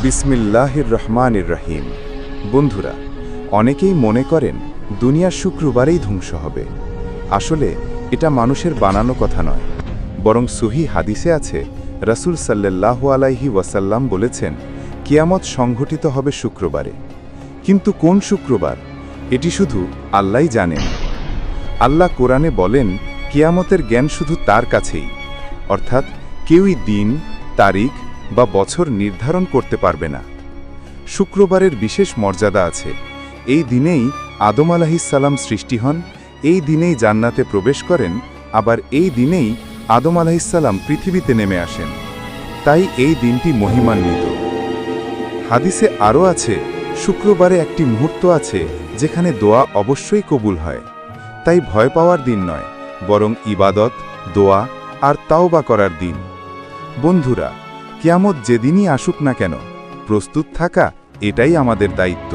বিসমিল্লাহির রহমানির রহিম। বন্ধুরা, অনেকেই মনে করেন দুনিয়া শুক্রবারেই ধ্বংস হবে। আসলে এটা মানুষের বানানো কথা নয়। বরং সুহি হাদিসে আছে, রাসূল সাল্লাল্লাহু আলাইহি ওয়াসাল্লাম বলেছেন, কিয়ামত সংঘটিত হবে শুক্রবারে। কিন্তু কোন শুক্রবার? এটি শুধু আল্লাহই জানেন আল্লাহ কোরআনে বলেন, কিয়ামতের জ্ঞান শুধু তার কাছেই। অর্থাৎ কেউই দিন, তারিখ বা বছর নির্ধারণ করতে পারবে না। শুক্রবারের বিশেষ মর্যাদা আছে। এই দিনেই আদম আলাহিসাল্লাম সৃষ্টি হন, এই দিনেই জান্নাতে প্রবেশ করেন, আবার এই দিনেই আদম আলাহিসাল্লাম পৃথিবীতে নেমে আসেন। তাই এই দিনটি মহিমান্বিত। হাদিসে আরও আছে, শুক্রবারে একটি মুহূর্ত আছে যেখানে দোয়া অবশ্যই কবুল হয়। তাই ভয় পাওয়ার দিন নয়, বরং ইবাদত, দোয়া আর তাওবা করার দিন। বন্ধুরা কিয়ামত যেদিনই আসুক না কেন প্রস্তুত থাকা এটাই আমাদের দায়িত্ব।